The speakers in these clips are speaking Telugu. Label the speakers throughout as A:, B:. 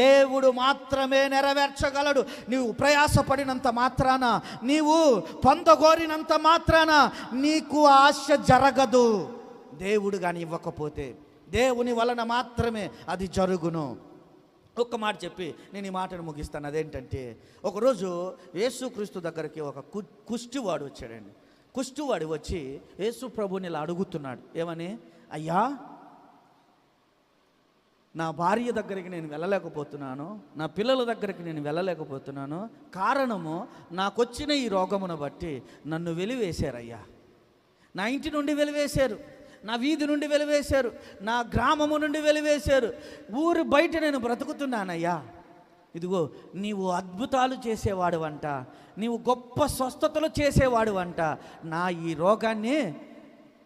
A: దేవుడు మాత్రమే నెరవేర్చగలడు. నీవు ప్రయాసపడినంత మాత్రాన నీవు పొందగోరినంత మాత్రాన నీకు ఆశ జరగదు. దేవుడు కానీ ఇవ్వకపోతే దేవుని వలన మాత్రమే అది జరుగును. ఒక్క మాట చెప్పి నేను ఈ మాటను ముగిస్తాను. అదేంటంటే ఒకరోజు యేసుక్రీస్తు దగ్గరికి ఒక కు కుష్టివాడు వచ్చాడండి. కుష్టివాడు వచ్చి యేసు ప్రభుని ఇలా అడుగుతున్నాడు. ఏమని? అయ్యా నా భార్య దగ్గరికి నేను వెళ్ళలేకపోతున్నాను నా పిల్లల దగ్గరికి నేను వెళ్ళలేకపోతున్నాను కారణము నాకొచ్చిన ఈ రోగమును బట్టి నన్ను వెలివేశారయ్యా. నా ఇంటి నుండి వెలివేశారు నా వీధి నుండి వెలివేశారు నా గ్రామము నుండి వెలివేశారు ఊరు బయట నేను బ్రతుకుతున్నానయ్యా. ఇదిగో నీవు అద్భుతాలు చేసేవాడు అంట నీవు గొప్ప స్వస్థతలు చేసేవాడు అంట నా ఈ రోగాన్ని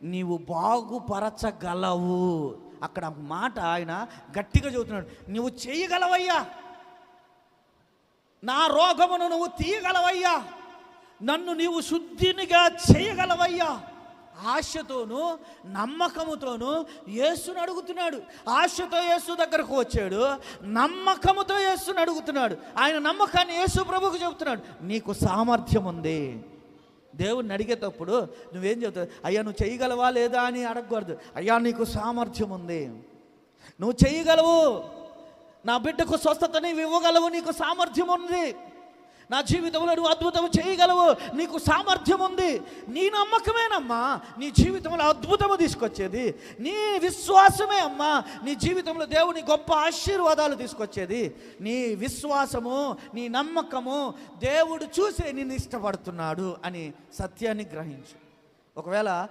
A: నీవు బాగుపరచగలవు. అక్కడ మాట ఆయన గట్టిగా చెబుతున్నాడు నువ్వు చేయగలవయ్యా. నా రోగమును నువ్వు తీయగలవయ్యా. నన్ను నీవు శుద్ధినిగా చేయగలవయ్యా. ఆశతోనూ నమ్మకముతోనూ యేసుని అడుగుతున్నాడు. ఆశతో యేసు దగ్గరకు వచ్చాడు. నమ్మకముతో యేసుని అడుగుతున్నాడు. ఆయన నమ్మకాన్ని యేసు ప్రభుకు చెబుతున్నాడు నీకు సామర్థ్యం ఉంది దేవుడిని అడిగేటప్పుడు నువ్వేం చెబుతావు? అయ్యా నువ్వు చేయగలవా లేదా అని అడగకూడదు. అయ్యా నీకు సామర్థ్యం ఉంది. నువ్వు చేయగలవు. నా బిడ్డకు స్వస్థత నీవు ఇవ్వగలవు. నీకు సామర్థ్యం ఉంది. నా జీవితంలో నువ్వు అద్భుతం చేయగలవు. నీకు సామర్థ్యం ఉంది. నీ నమ్మకమేనమ్మా. నీ జీవితంలో అద్భుతము తీసుకొచ్చేది. నీ విశ్వాసమే అమ్మా. నీ జీవితంలో దేవుని గొప్ప ఆశీర్వాదాలు తీసుకొచ్చేది. నీ విశ్వాసము నీ నమ్మకము దేవుడు చూసే నిన్ను ఇష్టపడుతున్నాడు అని సత్యాన్ని గ్రహించు. ఒకవేళ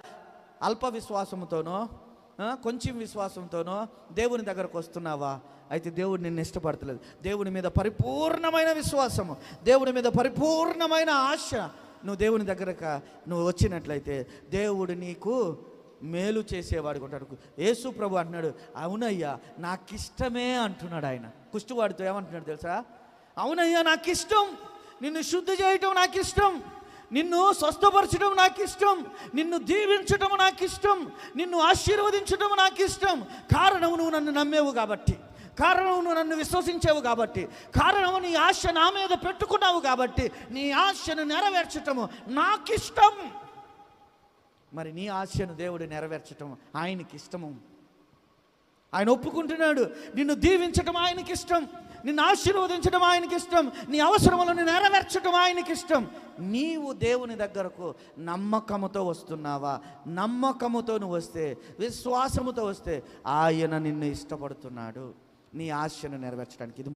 A: అల్ప విశ్వాసముతోనో కొంచెం విశ్వాసంతోనో దేవుని దగ్గరకు వస్తున్నావా? అయితే దేవుడు నిన్ను ఇష్టపడతలేదు. దేవుని మీద పరిపూర్ణమైన విశ్వాసము దేవుని మీద పరిపూర్ణమైన ఆశ. నువ్వు దేవుని దగ్గరకు నువ్వు వచ్చినట్లయితే దేవుడు నీకు మేలు చేసేవాడు ఉంటాడు. యేసు ప్రభు అంటున్నాడు అవునయ్యా నాకు ఇష్టమే అంటున్నాడు ఆయన. కుష్టివాడితో ఏమంటున్నాడు తెలుసా? అవునయ్యా నాకు ఇష్టం నిన్ను శుద్ధి చేయటం నాకు ఇష్టం నిన్ను స్వస్థపరచడం నాకు ఇష్టం నిన్ను దీవించడం నాకు ఇష్టం నిన్ను ఆశీర్వదించడం నాకు ఇష్టం కారణం నువ్వు నన్ను నమ్మేవు కాబట్టి కారణం నువ్వు నన్ను విశ్వసించావు కాబట్టి కారణం నీ ఆశ నా మీద పెట్టుకున్నావు కాబట్టి నీ ఆశను నెరవేర్చటము నాకిష్టం. మరి నీ ఆశను దేవుడు నెరవేర్చటం ఆయనకి ఇష్టము ఆయన ఒప్పుకుంటున్నాడు నిన్ను దీవించటం ఆయనకి ఇష్టం నిన్ను ఆశీర్వదించడం ఆయనకి ఇష్టం నీ అవసరములను నెరవేర్చడం ఆయనకి ఇష్టం నీవు దేవుని దగ్గరకు నమ్మకముతో వస్తున్నావా? నమ్మకముతో నువ్వు వస్తే విశ్వాసముతో వస్తే ఆయన నిన్ను ఇష్టపడుతున్నాడు. నీ ఆశను నెరవేర్చడానికి ఇది